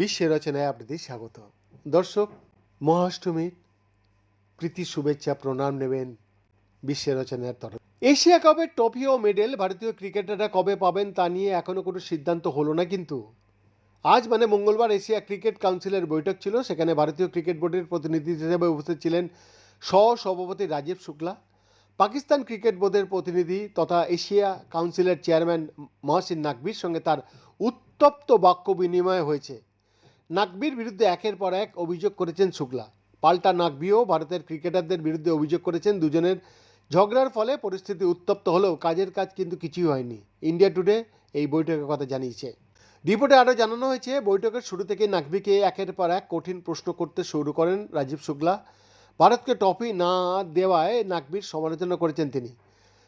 বিশ্বের রচনায় আপনাদের স্বাগত। দর্শক, মহাষ্টমীর প্রীতি শুভেচ্ছা প্রণাম নেবেন বিশ্বের রচনার তরফ এশিয়া কাপের ট্রফি ও মেডেল ভারতীয় ক্রিকেটাররা কবে পাবেন তা নিয়ে এখনও কোনো সিদ্ধান্ত হলো না কিন্তু। আজ মানে মঙ্গলবার এশিয়া ক্রিকেট কাউন্সিলের বৈঠক ছিল, সেখানে ভারতীয় ক্রিকেট বোর্ডের প্রতিনিধি হিসেবে উপস্থিত ছিলেন সহ সভাপতি রাজীব শুক্লা পাকিস্তান ক্রিকেট বোর্ডের প্রতিনিধি তথা এশিয়া কাউন্সিলের চেয়ারম্যান মহসিন নাকবির সঙ্গে তার উত্তপ্ত বাক্য বিনিময় হয়েছে। নাকবির বিরুদ্ধে একের পর এক অভিযোগ করেছেন শুক্লা। পাল্টা নাকবিও ভারতের ক্রিকেটারদের বিরুদ্ধে অভিযোগ করেছেন দুজনের ঝগড়ার ফলে পরিস্থিতি উত্তপ্ত হলেও কাজের কাজ কিন্তু কিছুই হয়নি। ইন্ডিয়া টুডে এই বৈঠকের কথা জানিয়েছে। রিপোর্টে আরও জানানো হয়েছে, বৈঠকের শুরু থেকে নাকবিকে একের পর এক কঠিন প্রশ্ন করতে শুরু করেন রাজীব শুক্লা। ভারতকে ট্রফি না দেওয়ায় নাকবির সমালোচনা করেছেন তিনি।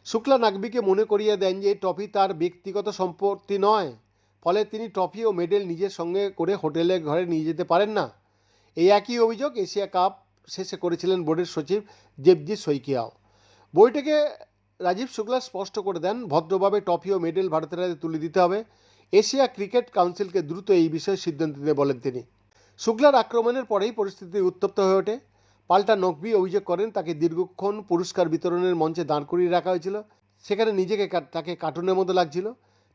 শুক্লা নাকবিকে মনে করিয়ে দেন যে, ট্রফি তার ব্যক্তিগত সম্পত্তি নয়, ফলে তিনি ট্রফি ও মেডেল নিজের সঙ্গে করে হোটেলের ঘরে নিয়ে যেতে পারেন না। এই একই অভিযোগ এশিয়া কাপ শেষে করেছিলেন বোর্ডের সচিব দেবজিৎ শইকিয়াও। বৈঠকে রাজীব শুক্লা স্পষ্ট করে দেন, ভদ্রভাবে ট্রফি ও মেডেল ভারতের হাতে তুলে দিতে হবে। এশিয়া ক্রিকেট কাউন্সিলকে দ্রুত এই বিষয়ে সিদ্ধান্ত দিতে বলেন তিনি। শুক্লার আক্রমণের পরেই পরিস্থিতি উত্তপ্ত হয়ে ওঠে। পাল্টা নকবি অভিযোগ করেন, তাকে দীর্ঘক্ষণ পুরস্কার বিতরণের মঞ্চে দাঁড় করিয়ে রাখা হয়েছিল। সেখানে নিজেকে তাকে কার্টুনের মতো লাগছিল।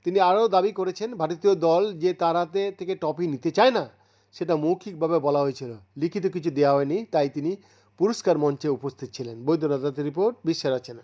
তিনি আরও দাবি করেছেন, ভারতীয় দল যে তার হাতে থেকে ট্রফি নিতে চায় না, সেটা মৌখিকভাবে বলা হয়েছিল। লিখিত কিছু দেওয়া হয়নি, তাই তিনি পুরস্কার মঞ্চে উপস্থিত ছিলেন। বৈদ্যনাথ রিপোর্ট, বিশ্বের রচনা